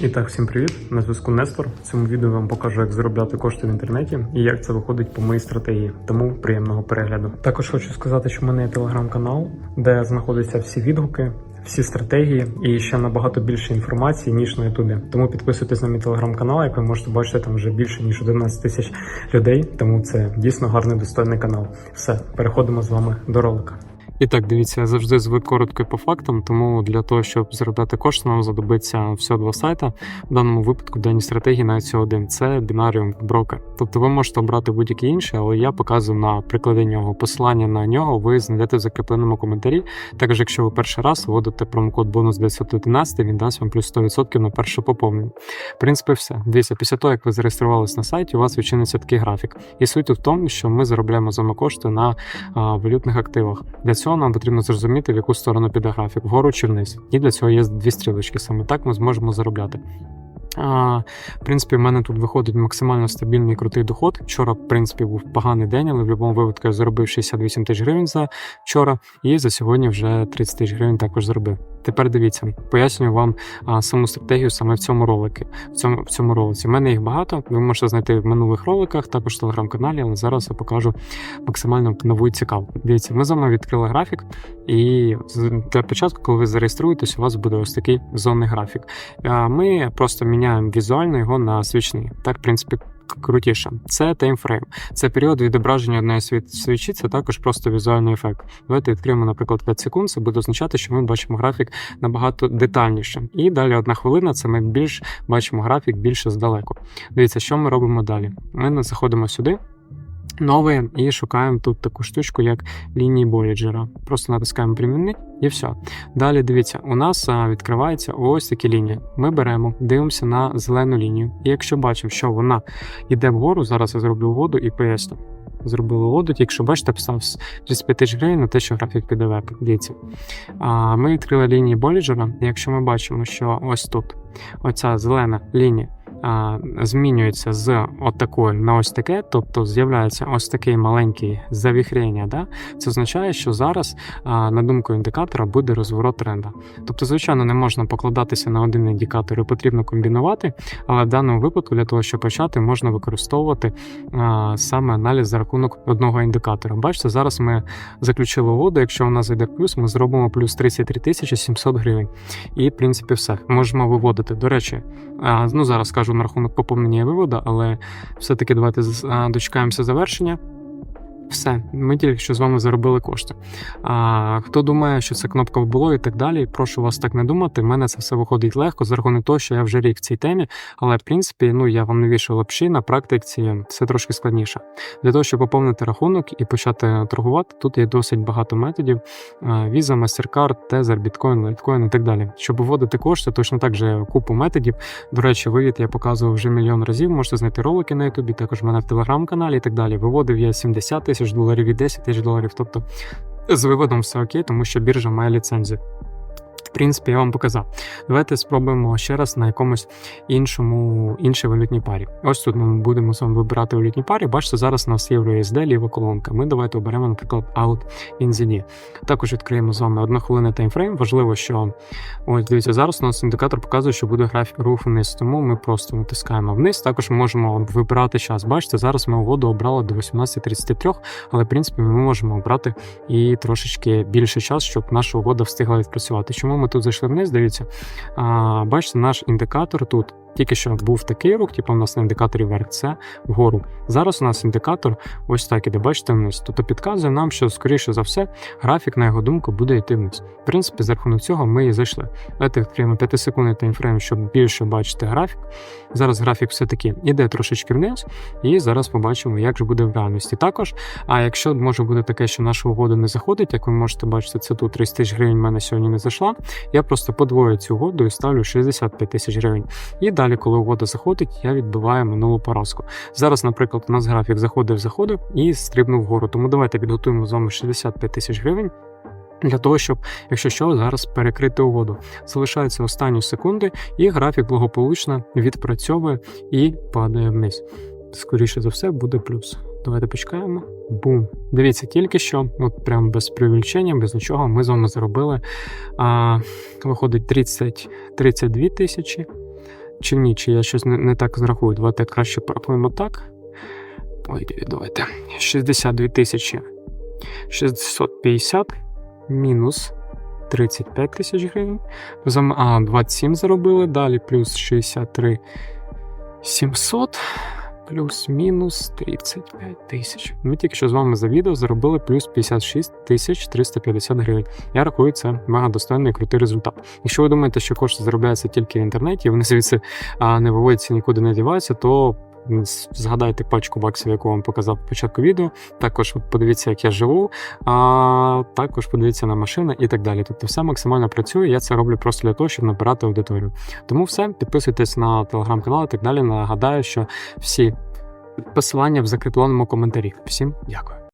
І так, всім привіт! На зв'язку Нестор. В цьому відео вам покажу, як заробляти кошти в інтернеті і як це виходить по моїй стратегії. Тому приємного перегляду. Також хочу сказати, що в мене є телеграм-канал, де знаходяться всі відгуки, всі стратегії і ще набагато більше інформації ніж на Ютубі. Тому підписуйтесь на мій телеграм-канал, як ви можете бачити, там вже більше ніж 11 тисяч людей. Тому це дійсно гарний достойний канал. Все, переходимо з вами до ролика. І так, дивіться, я завжди звик коротко і по фактам, тому для того, щоб заробляти кошти, нам знадобиться всього два сайта. В даному випадку дані стратегії навіть всього один це Binarium Broker. Тобто ви можете обрати будь-який інший, але я показую на прикладі нього. Посилання на нього ви знайдете в закріпленому коментарі. Також, якщо ви перший раз вводите промокод бонус 911, він дасть вам плюс 100% на перше поповнення. В принципі, все. Дивіться, після того, як ви зареєструвалися на сайті, у вас відчиниться такий графік. І суть в тому, що ми заробляємо з вами кошти на а, валютних активах. Для цього нам потрібно зрозуміти, в яку сторону піде графік, вгору чи вниз. І для цього є дві стрілочки. Саме так ми зможемо заробляти. А, в принципі, в мене тут виходить максимально стабільний крутий доход. Вчора, в принципі, був поганий день, але в будь-якому випадку я заробив 68 тисяч гривень за вчора, і за сьогодні вже 30 тисяч гривень також заробив. Тепер дивіться, пояснюю вам а, саму стратегію саме в цьому ролику. В цьому в цьому ролиці. У мене їх багато. Ви можете знайти в минулих роликах, також в телеграм-каналі, але зараз я покажу максимально нову і цікаву. Дивіться, ми з вами відкрили графік, і для початку, коли ви зареєструєтесь, у вас буде ось такий зонний графік. Ми просто міняємо візуально його на свічний. Так, в принципі. Крутіше, це таймфрейм, це період відображення одної свічі, це також просто візуальний ефект. Давайте відкриємо, наприклад, 5 секунд. Це буде означати, що ми бачимо графік набагато детальніше. І далі одна хвилина це ми більш бачимо графік більше здалеку. Дивіться, що ми робимо далі. Ми заходимо сюди. Нове і шукаємо тут таку штучку, як лінії Боліджера. Просто натискаємо примінник і все. Далі дивіться, у нас а, відкриваються ось такі лінії. Ми беремо, дивимося на зелену лінію. І якщо бачимо, що вона йде вгору, зараз я зроблю угоду і поясню. Зробили угоду, тільки бачите, писав з 35 тисяч гривень на те, що графік піде. Дивіться. А, Ми відкрили лінії Боліджера. Якщо ми бачимо, що ось тут оця зелена лінія змінюється з отакої на ось таке, тобто з'являється ось такий маленький завіхрення, да? це означає, що зараз, на думку індикатора, буде розворот тренда. Тобто, звичайно, не можна покладатися на один індикатор, і потрібно комбінувати, але в даному випадку для того, щоб почати, можна використовувати саме аналіз за рахунок одного індикатора. Бачите, зараз ми заключили угоду, якщо у нас зайде плюс, ми зробимо плюс 33 тисячі 700 гривень. І, в принципі, все. Можемо виводити. До речі, ну зараз скажу на рахунок поповнення виводу, але все-таки давайте дочекаємося завершення. Все, ми тільки що з вами заробили кошти. А хто думає, що це кнопка було і так далі, прошу вас так не думати. В мене це все виходить легко за рахунок того, що я вже рік в цій темі. Але в принципі, ну я вам не вішаю лапші, на практиці це трошки складніше. Для того, щоб поповнити рахунок і почати торгувати, тут є досить багато методів: Visa, MasterCard, Tether, Bitcoin, Litecoin і так далі. Щоб виводити кошти, точно так же купу методів. До речі, вивід я показував вже мільйон разів. Можете знайти ролики на Ютубі, також в мене в телеграм-каналі і так далі. Виводив я 70 тисяч доларів і 10 тисяч доларів. Тобто з виводом все окей, тому що біржа має ліцензію. Принципі, я вам показав. Давайте спробуємо ще раз на якомусь іншому іншій валютній парі. Ось тут ми будемо з вами вибирати валютні парі. Бачите, зараз у нас євро USD, ліва колонка. Ми давайте оберемо, наприклад, Out NZD. Також відкриємо з вами одна хвилина таймфрейм. Важливо, що ось дивіться, зараз у нас індикатор показує, що буде графік рух вниз. Тому ми просто натискаємо вниз. Також ми можемо вибирати час. Бачите, зараз ми угоду обрали до 18.33, але в принципі ми можемо обрати і трошечки більше час, щоб наша угода встигла відпрацювати. Чому ми тут зайшли вниз? Дивіться, бачите, наш індикатор тут. Тільки що був такий рух, типу у нас на індикаторі вверх, це вгору. Зараз у нас індикатор ось так іде, бачите, вниз. Тобто підказує нам, що, скоріше за все, графік, на його думку, буде йти вниз. В принципі, за рахунок цього ми і зайшли. Давайте відкриємо 5 секундний таймфрейм, щоб більше бачити графік. Зараз графік все-таки іде трошечки вниз, і зараз побачимо, як же буде в реальності. Також, а якщо може бути таке, що наша угода не заходить, як ви можете бачити, це тут 30 тисяч гривень в мене сьогодні не зайшла. Я просто подвою цю угоду і ставлю 65 тисяч гривень. І далі, коли угода заходить, я відбиваю минулу поразку. Зараз, наприклад, у нас графік заходив, заходив і стрибнув вгору. Тому давайте підготуємо з вами 65 тисяч гривень. Для того, щоб, якщо що, зараз перекрити угоду. Залишаються останні секунди, і графік благополучно відпрацьовує і падає вниз. Скоріше за все, буде плюс. Давайте почекаємо. Бум. Дивіться, тільки що, от прям без привільчення, без нічого, ми з вами заробили. А, виходить 30, 32 тисячі. Чи ні, чи я щось не, не так зрахую. Давайте краще пропуємо так. Ой, давайте. 62 тисячі 650 мінус 35 тисяч гривень. А, 27 заробили, далі плюс 63 700, плюс-мінус 35 тисяч. Ми тільки що з вами за відео заробили плюс 56 тисяч 350 гривень. Я рахую, це мега достойний і крутий результат. Якщо ви думаєте, що кошти заробляються тільки в інтернеті, вони звідси не виводяться, нікуди не діваються, то згадайте пачку баксів, яку вам показав в початку відео. Також подивіться, як я живу, а також подивіться на машини і так далі. Тобто все максимально працює. Я це роблю просто для того, щоб набирати аудиторію. Тому все, підписуйтесь на телеграм-канал і так далі. Нагадаю, що всі посилання в закріпленому коментарі. Всім дякую.